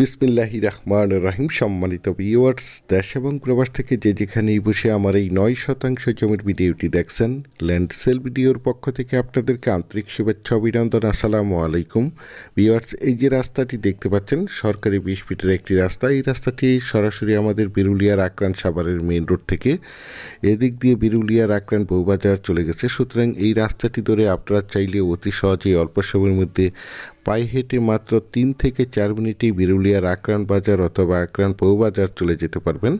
বিসমিল্লাহি রহমান রাহিম সম্মানিত ভিউয়ার্স দেশ এবং প্রবাস থেকে যে যেখানেই বসে আমার এই নয় শতাংশ জমির ভিডিওটি দেখছেন ল্যান্ড সেল ভিডিওর পক্ষ থেকে আপনাদেরকে আন্তরিক শুভেচ্ছা, অভিনন্দন, আসসালামু আলাইকুম। ভিউয়ার্স এই যে রাস্তাটি দেখতে পাচ্ছেন, সরকারি বিশ ফিটের একটি রাস্তা, এই রাস্তাটি সরাসরি আমাদের বিরুলিয়ার আক্রান সাভারের মেইন রোড থেকে। এদিক দিয়ে বিরুলিয়ার আক্রান বউবাজার চলে গেছে, সুতরাং এই রাস্তাটি ধরে আপনারা চাইলে অতি সহজেই অল্প সময়ের মধ্যে পায়ে হেঁটে মাত্র তিন থেকে চার মিনিটেই বিরুলিয়ার আক্রান বাজার অথবা আক্রান বউবাজার চলে যেতে পারবেন।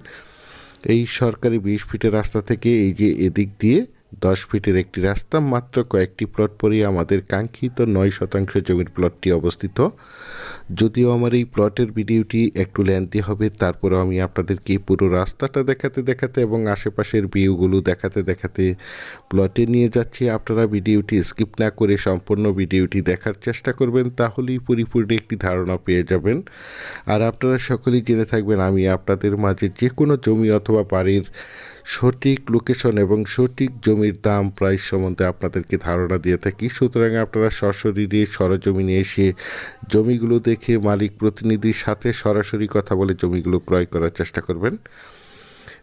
এই সরকারি বিশ ফিটের রাস্তা থেকে এই যে এদিক দিয়ে দশ ফিটের একটি রাস্তা, মাত্র কয়েকটি প্লট পরেই আমাদের কাঙ্ক্ষিত নয় শতাংশ জমির প্লটটি অবস্থিত। যদিও আমার এই প্লটের ভিডিওটি একটু লেন্থি হবে, তারপরেও আমি আপনাদেরকে পুরো রাস্তাটা দেখাতে দেখাতে এবং আশেপাশের ভিউগুলো দেখাতে দেখাতে প্লটে নিয়ে যাচ্ছি। আপনারা ভিডিওটি স্কিপ না করে সম্পূর্ণ ভিডিওটি দেখার চেষ্টা করবেন, তাহলেই পরিপূর্ণ একটি ধারণা পেয়ে যাবেন। আর আপনারা সকলেই জেনে থাকবেন, আমি আপনাদের মাঝে যে কোনো জমি অথবা বাড়ির সঠিক লোকেশন এবং সঠিক জমির দাম প্রাইস সম্বন্ধে আপনাদেরকে ধারণা দিয়ে থাকি। সুতরাং আপনারা সশরীরে সরজমিনে এসে জমিগুলো দেখে মালিক প্রতিনিধির সাথে সরাসরি কথা বলে জমিগুলো ক্রয় করার চেষ্টা করবেন।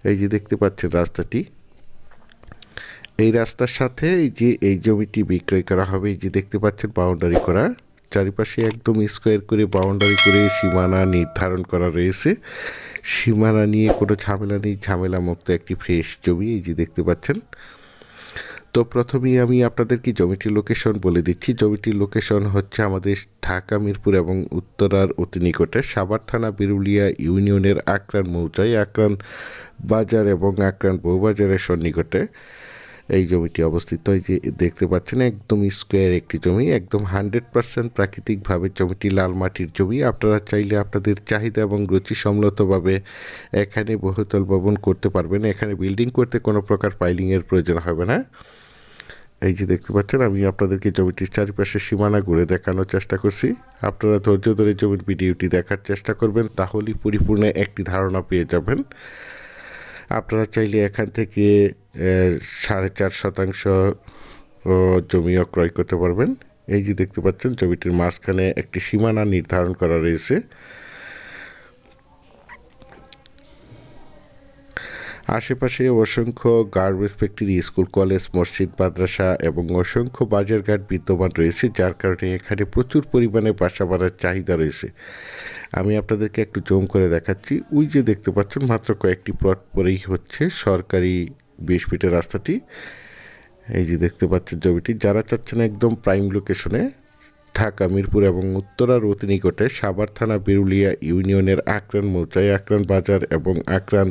এই যে দেখতে পাচ্ছেন রাস্তাটি। এই রাস্তার সাথে এই যে, এই জমিটি বিক্রয় করা হবে। এই যে দেখতে পাচ্ছেন বাউন্ডারি করা। চারিপাশে একদম স্কোয়ার করে, বাউন্ডারি করে সীমানা নির্ধারণ করা রয়েছে। সীমানা নিয়ে কোনো ঝামেলা নেই ঝামেলা মুক্ত একটি ফ্রেশ জমি, এই যে দেখতে পাচ্ছেন। তো প্রথমেই আমি আপনাদেরকে জমিটির লোকেশন বলে দিচ্ছি। জমিটির লোকেশন হচ্ছে আমাদের ঢাকা, মিরপুর এবং উত্তরার অতি নিকটে সাভার থানা, বিরুলিয়া ইউনিয়নের আক্রান মৌজায় আক্রান বাজার এবং আক্রান বউবাজারের সন্নিকটে। এই জমিটি অবস্থিত এই যে দেখতে পাচ্ছেন একদম স্কোয়ার একটি জমি, একদম হান্ড্রেড পার্সেন্ট প্রাকৃতিকভাবে জমিটি লাল মাটির জমি। আপনারা চাইলে আপনাদের চাহিদা এবং রুচি সম্মতভাবে এখানে বহুতল ভবন করতে পারবেন। এখানে বিল্ডিং করতে কোনো প্রকার পাইলিংয়ের প্রয়োজন হবে না। এই যে দেখতে পাচ্ছেন, আমি আপনাদেরকে জমিটির চারিপাশে সীমানা ঘুরে দেখানোর চেষ্টা করছি। আপনারা ধৈর্য ধরে জমির ভিডিওটি দেখার চেষ্টা করবেন, তাহলেই পরিপূর্ণ একটি ধারণা পেয়ে যাবেন। আপনারা চাইলে এখান থেকে সাড়ে চার শতাংশ জমিও ক্রয় করতে পারবেন। এই যে দেখতে পাচ্ছেন, জমিটির মাঝখানে একটি সীমানা নির্ধারণ করা রয়েছে। আশেপাশে অসংখ্য গার্মেন্টস ফ্যাক্টরি স্কুল কলেজ মসজিদ, মাদ্রাসা এবং অসংখ্য বাজারঘাট বিদ্যমান রয়েছে, যার কারণে এখানে প্রচুর পরিমাণে বাসা বাড়ার চাহিদা রয়েছে। আমি আপনাদেরকে একটু জম করে দেখাচ্ছি। ওই যে দেখতে পাচ্ছেন, মাত্র কয়েকটি প্লট পরেই হচ্ছে সরকারি বিশ ফিটের রাস্তাটি। এই যে দেখতে পাচ্ছেন জমিটি, যারা চাচ্ছেন একদম প্রাইম লোকেশনে ঢাকা, মিরপুর এবং উত্তরার অতি নিকটে সাভার থানা বিরুলিয়া ইউনিয়নের আক্রান মৌচাই আক্রান বাজার এবং আক্রান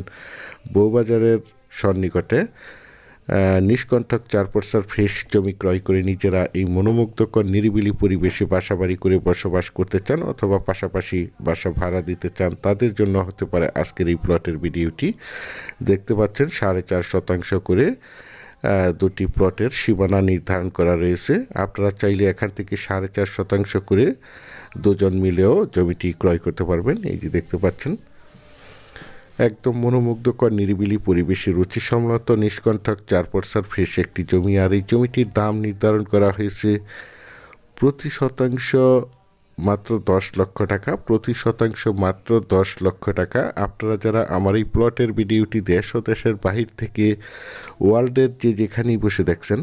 বউবাজারের সন্নিকটে নিষ্কণ্ঠক চার পরসার ফ্রেশ জমি ক্রয় করে নিজেরা এই মনোমুগ্ধকর নিরিবিলি পরিবেশে বাসাবাড়ি করে বসবাস করতে চান অথবা পাশাপাশি বাসা ভাড়া দিতে চান, তাদের জন্য হতে পারে আজকের এই প্লটের ভিডিওটি। দেখতে পাচ্ছেন সাড়ে চার শতাংশ করে দুটি প্লটের সীমানা নির্ধারণ করা রয়েছে। আপনারা চাইলে এখান থেকে সাড়ে চার শতাংশ করে দুজন মিলেও জমিটি ক্রয় করতে পারবেন। এই যে দেখতে পাচ্ছেন, একদম মনোমুগ্ধকর, নিরিবিলি পরিবেশে রুচিসম্মত নিষ্কণ্ঠক চার পরসার ফ্রেশ একটি জমি। আর এই জমিটির দাম নির্ধারণ করা হয়েছে প্রতি শতাংশ মাত্র দশ লক্ষ টাকা, প্রতি শতাংশ মাত্র দশ লক্ষ টাকা। আপনারা যারা আমার এই প্লটের ভিডিওটি দেশ ও দেশের বাহির থেকে ওয়ার্ল্ডের যে যেখানেই বসে দেখছেন,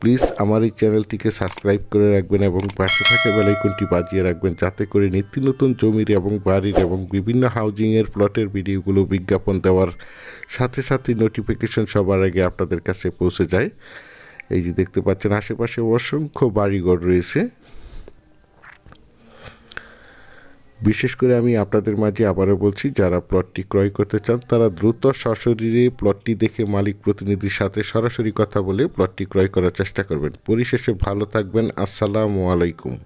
প্লিজ আমার এই চ্যানেলটিকে সাবস্ক্রাইব করে রাখবেন এবং পাশে থাকে বেলাইকনটি বাজিয়ে রাখবেন, যাতে করে নিত্য নতুন জমির এবং বাড়ির এবং বিভিন্ন হাউজিংয়ের প্লটের ভিডিওগুলো বিজ্ঞাপন দেওয়ার সাথে সাথে নোটিফিকেশন সবার আগে আপনাদের কাছে পৌঁছে যায়। এই যে দেখতে পাচ্ছেন, আশেপাশে অসংখ্য বাড়িঘর রয়েছে। বিশেষ করে আমি আপনাদের মাঝে আবারও বলছি, যারা প্লটটি ক্রয় করতে চান, তারা দ্রুত সশরীরে প্লটটি দেখে মালিক প্রতিনিধির সাথে সরাসরি কথা বলে প্লটটি ক্রয় করার চেষ্টা করবেন। পরিশেষে ভালো থাকবেন। আসসালামু আলাইকুম।